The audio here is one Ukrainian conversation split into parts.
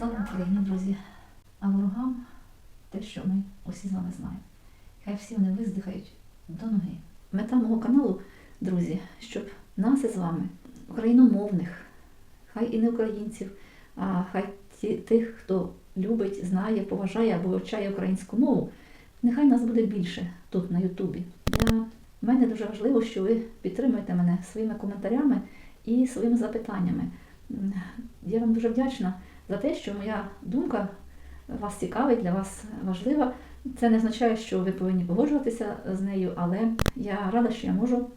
Слава Україні, друзі! А ворогам те, що ми усі з вами знаємо. Хай всі вони виздихають до ноги. Мета мого каналу, друзі, щоб нас із вами, україномовних, хай і не українців, а хай тих, хто любить, знає, поважає або вивчає українську мову, нехай нас буде більше тут на Ютубі. Для мене дуже важливо, що ви підтримуєте мене своїми коментарями і своїми запитаннями. Я вам дуже вдячна за те, що моя думка вас цікавить, для вас важлива. Це не означає, що ви повинні погоджуватися з нею, але я рада, що я можу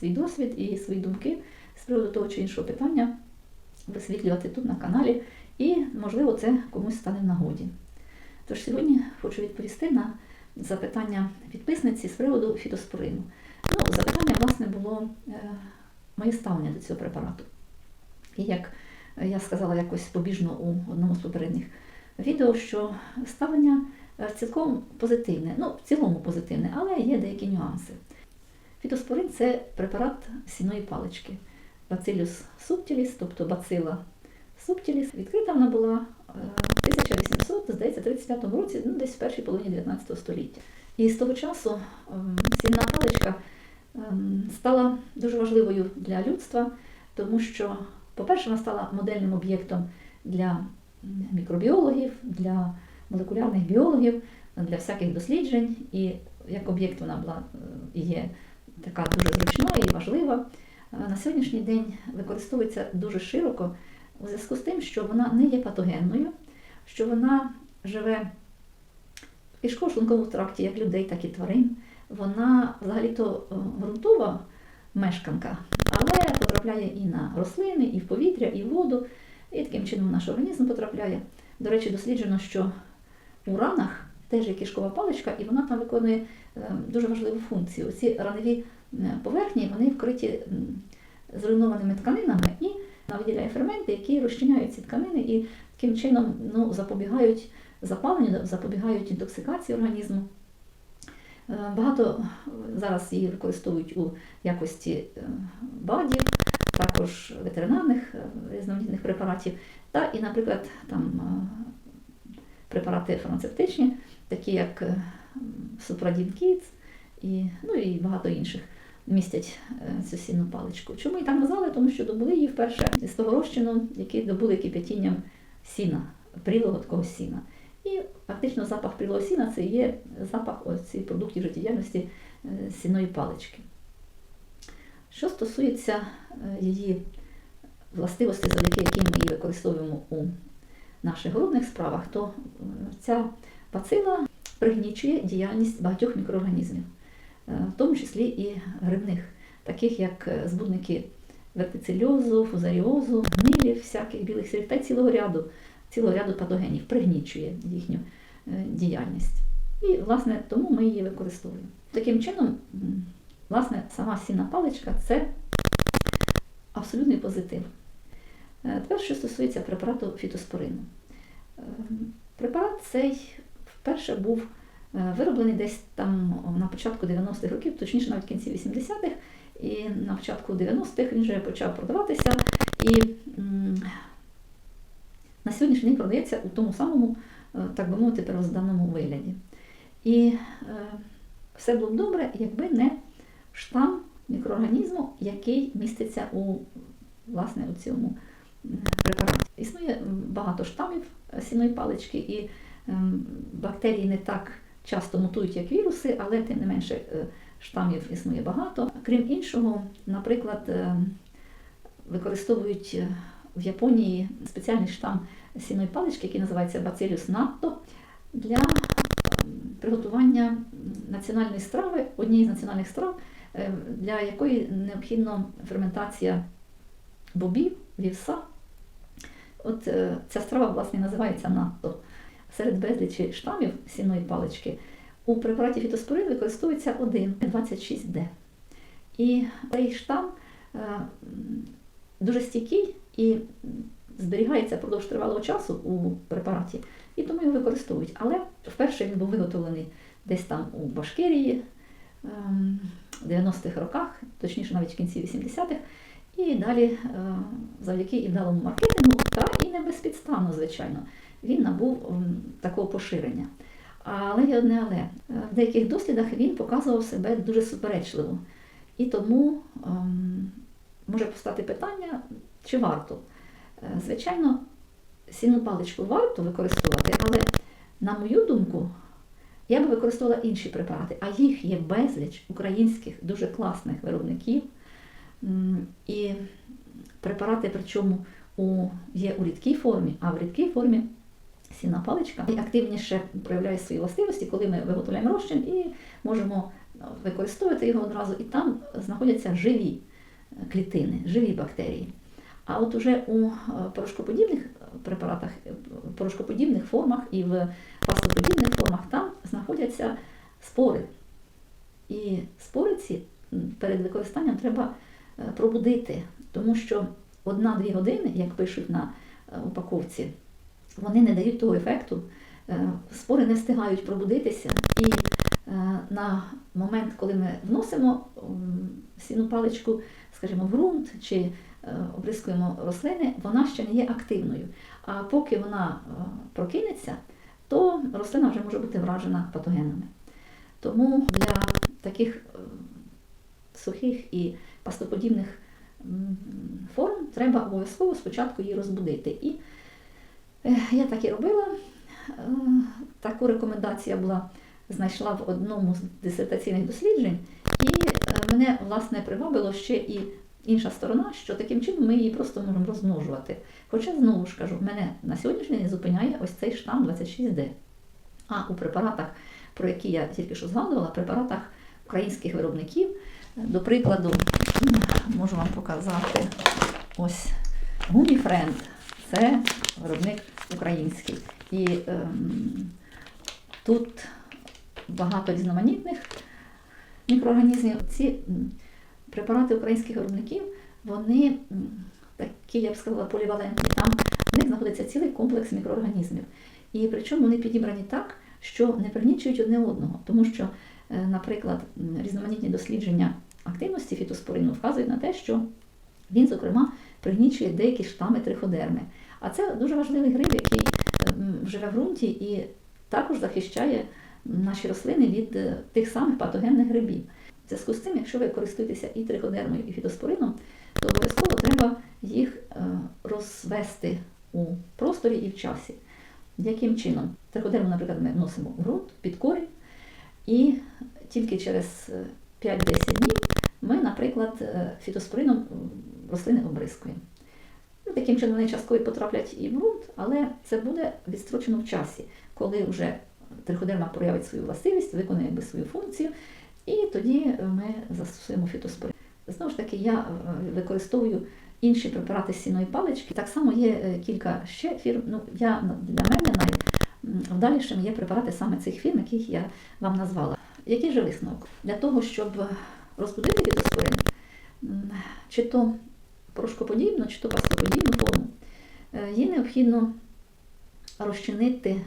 свій досвід і свої думки з приводу того чи іншого питання висвітлювати тут на каналі, і, можливо, це комусь стане в нагоді. Тож сьогодні хочу відповісти на запитання підписниці з приводу фітоспорину. Ну, запитання, власне, було е, моє ставлення до цього препарату. І як я сказала якось побіжно у одному з попередніх відео, що ставлення е, цілком позитивне, ну, в цілому позитивне, але є деякі нюанси. Фітоспорин це препарат сіної палички. Bacillus subtilis, тобто бацила subtilis. Відкрита вона була е, в 1800, здається, 35 році, ну, десь в першій половині 19 століття. І з того часу ем, сінна паличка ем, стала дуже важливою для людства, тому що, по-перше, вона стала модельним об'єктом для мікробіологів, для молекулярних біологів, для всяких досліджень. І як об'єкт вона була е, є така дуже зручна і важлива. Е, На сьогоднішній день використовується дуже широко у зв'язку з тим, що вона не є патогенною, що вона живе в кишково-шлунковому тракті як людей, так і тварин. Вона взагалі-то е, ґрунтова мешканка, але потрапляє і на рослини, і в повітря, і в воду, і таким чином наш організм потрапляє. До речі, досліджено, що у ранах теж є кишкова паличка, і вона там виконує е, дуже важливу функцію. Ці раневі е, поверхні вони вкриті зруйнованими тканинами, і виділяє ферменти, які розчиняють ці тканини і таким чином ну, запобігають запаленню, запобігають інтоксикації організму. Е, Багато зараз її використовують у якості БАДів, також ветеринарних е, різноманітних препаратів, та і, наприклад, там е, препарати фармацевтичні, такі як е, Supradin і, ну, і багато інших містять е, цю сінну паличку. Чому і так назвали? Тому що добули її вперше з того розчину, який добули кип'ятінням сіна, прілого такого сіна. І фактично запах прілого сіна це є запах ось цих продуктів життєдіяльності е, сінної палички. Що стосується е, її властивостей, завдяки яким ми її використовуємо у наших городних справах, то е, ця бацила пригнічує діяльність багатьох мікроорганізмів, е, в тому числі і грибних, таких як збудники вертицельозу, фузаріозу, гнилів, всяких білих слів та цілого ряду, цілого ряду патогенів, пригнічує їхню діяльність. І, власне, тому ми її використовуємо. Таким чином, власне, сама сінна паличка це абсолютний позитив. Е, Тепер, що стосується препарату фітоспорину. Е, Препарат цей вперше був е, вироблений десь там на початку 90-х років, точніше навіть в кінці 80-х, і на початку 90-х він вже почав продаватися. І на сьогоднішній день продається у тому самому, так би мовити, первозданному вигляді. І все було б добре, якби не штам мікроорганізму, який міститься у, власне, у цьому препараті. Існує багато штамів сіної палички, і ем, бактерії не так часто мутують, як віруси, але тим не менше е, штамів існує багато. Крім іншого, наприклад, е, використовують е, в Японії спеціальний штам сіної палички, який називається Bacillus natto, для приготування національної страви, однієї з національних страв, для якої необхідна ферментація бобів, вівса. От е, ця страва, власне, називається натто. Серед безлічі штамів сінної палички у препараті фітоспорин використовується один 26D. І цей штам е, дуже стійкий і зберігається впродовж тривалого часу у препараті, і тому його використовують. Але вперше він був виготовлений десь там у Башкирії ем, 90-х роках, точніше навіть в кінці 80-х, і далі е, завдяки і маркетингу та і не безпідставно, звичайно. Він набув такого поширення. Але є одне але. Е, В деяких дослідах він показував себе дуже суперечливо. І тому ем, може постати питання, чи варто. Е, Звичайно, сінну паличку варто використовувати, але, на мою думку, я би використовувала інші препарати, а їх є безліч українських дуже класних виробників. І препарати, причому у, є у рідкій формі, а в рідкій формі сінна паличка активніше проявляє свої властивості, коли ми виготовляємо розчин і можемо використовувати його одразу, і там знаходяться живі е, клітини, живі бактерії. А от уже у е, порошкоподібних препаратах, е, порошкоподібних формах і в пастоподібних формах там знаходяться спори. І спори ці перед використанням треба е, пробудити, тому що одна-дві години, як пишуть на е, упаковці, вони не дають того ефекту. Спори не встигають пробудитися, і на момент, коли ми вносимо сіну паличку, скажімо, в ґрунт чи обрискуємо рослини, вона ще не є активною. А поки вона е, прокинеться, то рослина вже може бути вражена патогенами. Тому для таких е, сухих і пастоподібних форм треба обов'язково спочатку її розбудити. І е, я так і робила. Е, Таку рекомендацію була знайшла в одному з дисертаційних досліджень, і е, мене власне привабило ще і інша сторона, що таким чином ми її просто можемо розмножувати. Хоча знову ж кажу, мене на сьогоднішній день зупиняє ось цей штам 26D. А у препаратах, про які я тільки що згадувала, препаратах українських виробників, до прикладу, можу вам показати ось Гуміфренд. Це виробник український. І ем, тут багато різноманітних мікроорганізмів. Ці препарати українських виробників, вони такі, я б сказала, полівалентні. Там в них знаходиться цілий комплекс мікроорганізмів. І причому вони підібрані так, що не пригнічують одне одного. Тому що, е, наприклад, різноманітні дослідження активності фітоспорину вказують на те, що він, зокрема, пригнічує деякі штами триходерми. А це дуже важливий гриб, який живе в ґрунті і також захищає наші рослини від е, тих самих патогенних грибів. В зв'язку з цим, якщо ви користуєтеся і триходермою, і фітоспорином, то обов'язково треба їх е, розвести у просторі і в часі. Яким чином? Триходерму, наприклад, ми вносимо в ґрунт під корінь, і тільки через е, 5-10 днів ми, наприклад, е, фітоспорином рослини обрискуємо. Ну, Таким чином вони частково потраплять і в ґрунт, але це буде відстрочено в часі, коли вже триходерма проявить свою властивість, виконує якби свою функцію, і тоді ми застосуємо фітоспорин. Знову ж таки, я е, використовую інші препарати сіної палички. Так само є е, кілька ще фірм. Ну, я, для мене найвдалішим є препарати саме цих фірм, яких я вам назвала. Який же висновок? Для того, щоб розбудити фітоспорин, чи то порошкоподібну, чи то пастоподібну форму, е, її необхідно розчинити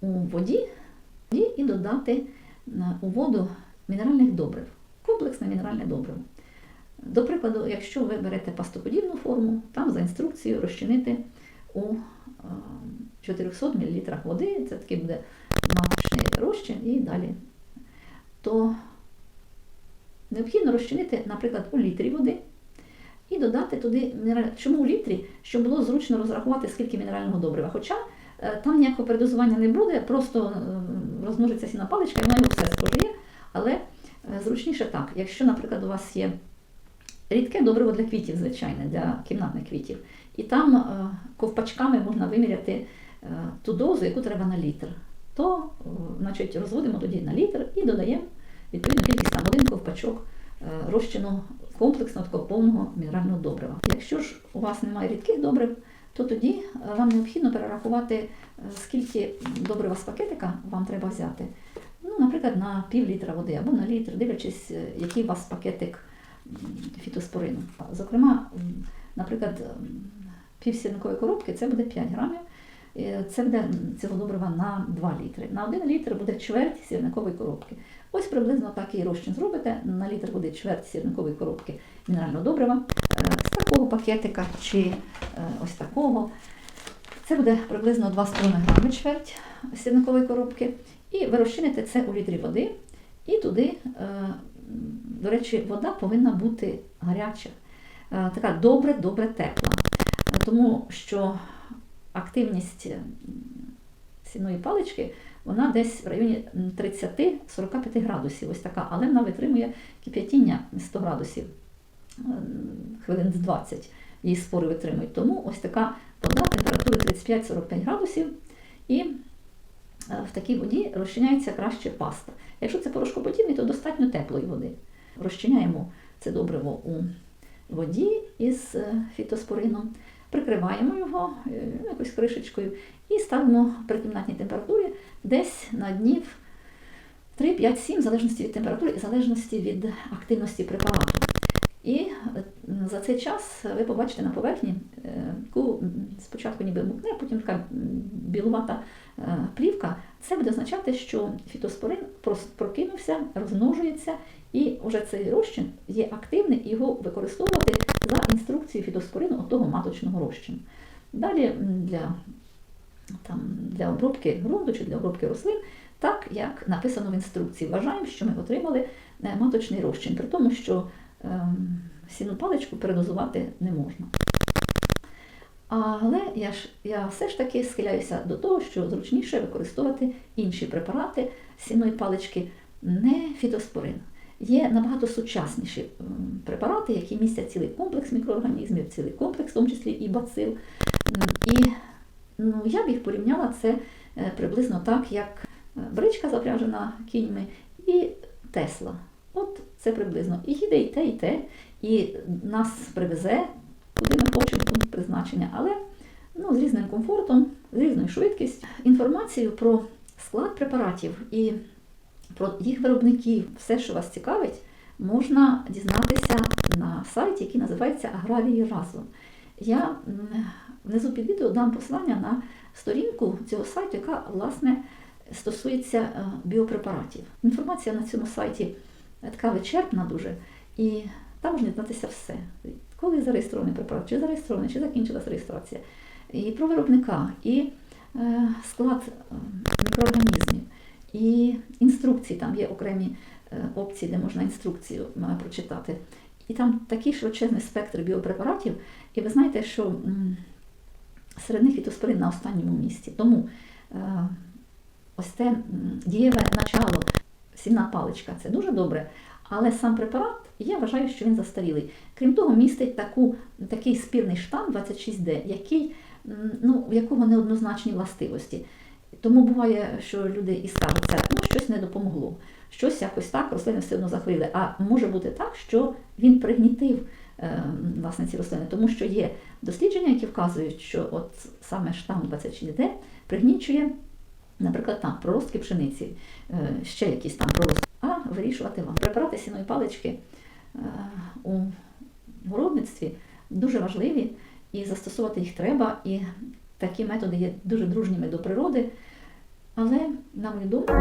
у воді і додати у воду мінеральних добрив, комплексне мінеральне добриво. До прикладу, якщо ви берете пастоподібну форму, там за інструкцією розчинити у е, 400 мл води, це такий буде маточний розчин і далі, то необхідно розчинити, наприклад, у літрі води і додати туди мінераль... Чому у літрі? Щоб було зручно розрахувати, скільки мінерального добрива. Хоча е, там ніякого передозування не буде, просто е, розмножиться сіна паличка і вона все спожиє. Але е, зручніше так, якщо, наприклад, у вас є рідке добриво для квітів, звичайне, для кімнатних квітів, і там е, ковпачками можна виміряти е, ту дозу, яку треба на літр, то значить, розводимо тоді на літр і додаємо відповідну кількість там один ковпачок розчину комплексного такого повного мінерального добрива. Якщо ж у вас немає рідких добрив, то тоді вам необхідно перерахувати, скільки добрива з пакетика вам треба взяти. Ну, наприклад, на пів літра води або на літр, дивлячись, е, який у вас пакетик фітоспорину. Зокрема, наприклад, пів сірникової коробки це буде 5 грамів. Це буде цього добрива на 2 літри. На 1 літр буде чверть сірникової коробки. Ось приблизно так і розчин зробите. На літр буде чверть сірникової коробки мінерального добрива. Е, З такого пакетика чи е, ось такого. Це буде приблизно 2,5 грами чверть сірникової коробки. І ви розчините це у літрі води. І туди, е, до речі, вода повинна бути гаряча, е, така добре-добре тепла. Е, Тому що активність сіної палички вона десь в районі 30-45 градусів, ось така, але вона витримує кип'ятіння 100 градусів хвилин 20 її спори витримують. Тому ось така вода температури 35-45 градусів, і в такій воді розчиняється краще паста. Якщо це порошкоподібний, то достатньо теплої води. Розчиняємо це добриво у воді із е, фітоспорином, прикриваємо його е, якось кришечкою і ставимо при кімнатній температурі десь на днів 3, 5, 7, в залежності від температури і залежності від активності препарату. І е, за цей час ви побачите на поверхні, е, яку спочатку ніби мутне, потім така білувата е, плівка. Це буде означати, що фітоспорин прокинувся, розмножується, і вже цей розчин є активний, його використовувати за інструкцією фітоспорину того маточного розчину. Далі для, там, для обробки ґрунту чи для обробки рослин, так як написано в інструкції. Вважаємо, що ми отримали е, маточний розчин, при тому, що ем, сіну паличку передозувати не можна. Але я ж я все ж таки схиляюся до того, що зручніше використовувати інші препарати сіної палички, не фітоспорин. Є набагато сучасніші препарати, які містять цілий комплекс мікроорганізмів, цілий комплекс, в тому числі і бацил. І ну, я б їх порівняла це е, приблизно так, як е, бричка запряжена кіньми і Тесла. От це приблизно. І їде і те, і те, і нас привезе, куди ми хочемо, пункт призначення, але ну, з різним комфортом, з різною швидкістю. Інформацію про склад препаратів і про їх виробників, все, що вас цікавить, можна дізнатися на сайті, який називається Аграрії разом. Я внизу під відео дам посилання на сторінку цього сайту, яка власне стосується е, біопрепаратів. Інформація на цьому сайті така вичерпна дуже, і там можна дізнатися все. Коли зареєстрований препарат, чи зареєстрований, чи закінчилась реєстрація, і про виробника, і е, склад е, мікроорганізмів, і інструкції, там є окремі е, опції, де можна інструкцію прочитати. І там такий широчезний спектр біопрепаратів, і ви знаєте, що серед них фітоспорин на останньому місці. Тому ось м, дієве начало, сінна паличка це дуже добре, але сам препарат, я вважаю, що він застарілий. Крім того, містить таку, такий спірний штам 26D, який, ну, якого неоднозначні властивості. Тому буває, що люди і скажуть, це ну, щось не допомогло, щось якось так, рослини все одно захворіли. А може бути так, що він пригнітив е, власне ці рослини, тому що є дослідження, які вказують, що от саме штам 26D пригнічує, наприклад, там проростки пшениці, е, ще якісь там проростки. Вирішувати вам. Препарати сіної палички е, у городництві дуже важливі, і застосовувати їх треба. І такі методи є дуже дружніми до природи. Але, на мою думку,